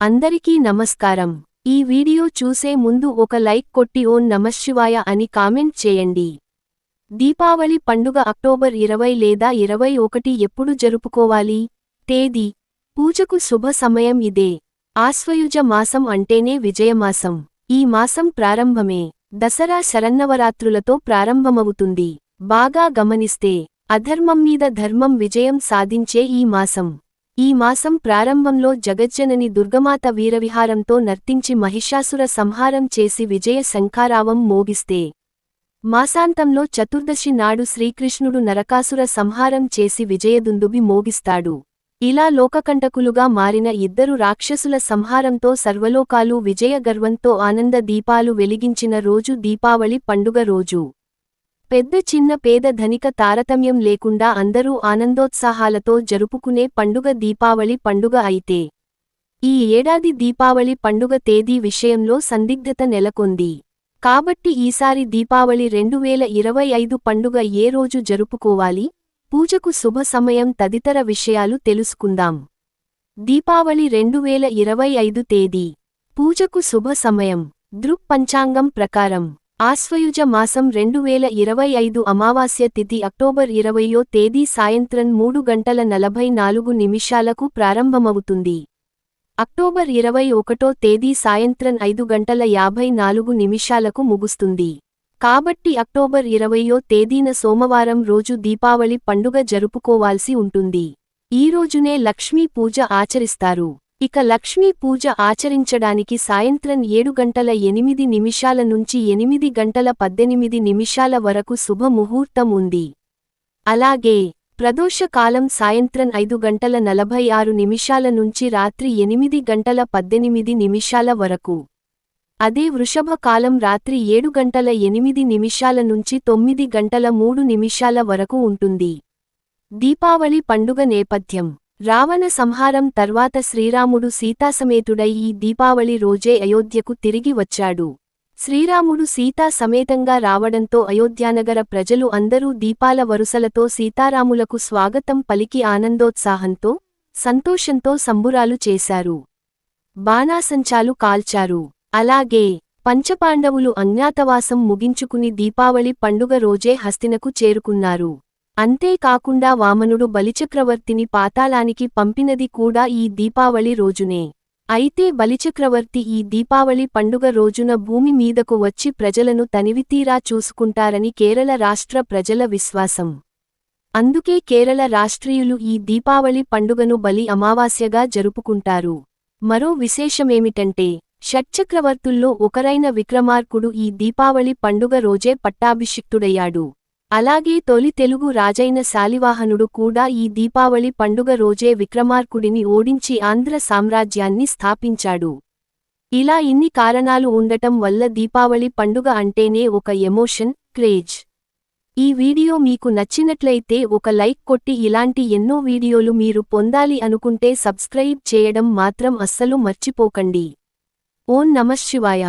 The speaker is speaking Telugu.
అందరికీ నమస్కారం. ఈ వీడియో చూసే ముందు ఒక లైక్ కొట్టి ఓం నమశివాయ అని కామెంట్ చేయండి. దీపావళి పండుగ అక్టోబర్ ఇరవై లేదా ఇరవై ఒకటి ఎప్పుడు జరుపుకోవాలి? తేదీ. పూజకు శుభ సమయం ఇదే. ఆశ్వయుజ మాసం అంటేనే విజయమాసం. ఈ మాసం ప్రారంభమే. దసరా శరన్నవరాత్రులతో ప్రారంభమవుతుంది. బాగా గమనిస్తే అధర్మం మీద ధర్మం విజయం సాధించే ఈ మాసం. ఈ మాసం ప్రారంభంలో జగజ్జనని దుర్గమాత వీరవిహారంతో నర్తించి మహిషాసుర సంహారం చేసి విజయ శంఖారావం మోగిస్తే. మాసాంతంలో చతుర్దశి నాడు శ్రీకృష్ణుడు నరకాసుర సంహారం చేసి విజయదుందుబి మోగిస్తాడు. ఇలా లోకకంటకులుగా మారిన ఇద్దరు రాక్షసుల సంహారంతో సర్వలోకాలు విజయ గర్వంతో ఆనంద దీపాలు వెలిగించిన రోజు దీపావళి పండుగ రోజు. పెద్ద చిన్న పేద ధనిక తారతమ్యం లేకుండా అందరూ ఆనందోత్సాహాలతో జరుపుకునే పండుగ దీపావళి పండుగ అయితే. ఈ ఏడాది దీపావళి పండుగ తేదీ విషయంలో సందిగ్ధత నెలకొంది. కాబట్టి ఈసారి దీపావళి రెండు వేల ఇరవై ఐదు పండుగ ఏ రోజు జరుపుకోవాలి? పూజకు శుభ సమయం తదితర విషయాలు తెలుసుకుందాం. దీపావళి రెండు వేల ఇరవై ఐదు తేదీ. పూజకు శుభ సమయం. దృక్ పంచాంగం ప్రకారం ఆశ్వయుజ మాసం రెండు వేల ఇరవై ఐదు అమావాస్య తిథి అక్టోబర్ ఇరవయో తేదీ సాయంత్రం మూడు గంటల నలభై నాలుగు నిమిషాలకు ప్రారంభమవుతుంది. అక్టోబర్ ఇరవై ఒకటో తేదీ సాయంత్రం ఐదు గంటల యాభై నాలుగు నిమిషాలకు ముగుస్తుంది. కాబట్టి అక్టోబర్ ఇరవయో తేదీన సోమవారం రోజు దీపావళి పండుగ జరుపుకోవాల్సి ఉంటుంది. ఈ రోజునే లక్ష్మీ పూజ ఆచరిస్తారు. ఇక లక్ష్మీ పూజ ఆచరించడానికి సాయంత్రం ఏడు గంటల ఎనిమిది నిమిషాల నుంచి ఎనిమిది గంటల పద్దెనిమిది నిమిషాల వరకు శుభ ముహూర్తం ఉంది. అలాగే ప్రదోషకాలం సాయంత్రం ఐదు గంటల నలభై ఆరు నిమిషాల నుంచి రాత్రి ఎనిమిది గంటల పద్దెనిమిది నిమిషాల వరకు. అదే వృషభ కాలం రాత్రి ఏడు గంటల ఎనిమిది నిమిషాల నుంచి తొమ్మిది గంటల మూడు నిమిషాల వరకు ఉంటుంది. దీపావళి పండుగ నేపథ్యం. రావణ సంహారం తర్వాత శ్రీరాముడు సీతాసమేతుడై ఈ దీపావళి రోజే అయోధ్యకు తిరిగి వచ్చాడు. శ్రీరాముడు సీతా సమేతంగా రావడంతో అయోధ్యానగర ప్రజలు అందరూ దీపాల వరుసలతో సీతారాములకు స్వాగతం పలికి ఆనందోత్సాహంతో సంతోషంతో సంబురాలు చేశారు. బాణాసంచాలు కాల్చారు. అలాగే పంచపాండవులు అజ్ఞాతవాసం ముగించుకుని దీపావళి పండుగ రోజే హస్తినకు చేరుకున్నారు. అంతేకాకుండా వామనుడు బలిచక్రవర్తిని పాతాళానికి పంపినది కూడా ఈ దీపావళి రోజునే. అయితే బలిచక్రవర్తి ఈ దీపావళి పండుగ రోజున భూమి మీదకు వచ్చి ప్రజలను తనివితీరా చూసుకుంటారని కేరళ రాష్ట్ర ప్రజల విశ్వాసం. అందుకే కేరళ రాష్ట్రీయులు ఈ దీపావళి పండుగను బలి అమావాస్యగా జరుపుకుంటారు. మరో విశేషమేమిటంటే షట్చక్రవర్తుల్లో ఒకరైన విక్రమార్కుడు ఈ దీపావళి పండుగ రోజే పట్టాభిషిక్తుడయ్యాడు. అలాగే తొలి తెలుగు రాజైన శాలివాహనుడు కూడా ఈ దీపావళి పండుగ రోజే విక్రమార్కుడిని ఓడించి ఆంధ్ర సామ్రాజ్యాన్ని స్థాపించాడు. ఇలా ఇన్ని కారణాలు ఉండటం వల్ల దీపావళి పండుగ అంటేనే ఒక ఎమోషన్ క్రేజ్. ఈ వీడియో మీకు నచ్చినట్లయితే ఒక లైక్ కొట్టి ఇలాంటి ఎన్నో వీడియోలు మీరు పొందాలి అనుకుంటే సబ్స్క్రైబ్ చేయడం మాత్రం అస్సలు మర్చిపోకండి. ఓం నమశివాయ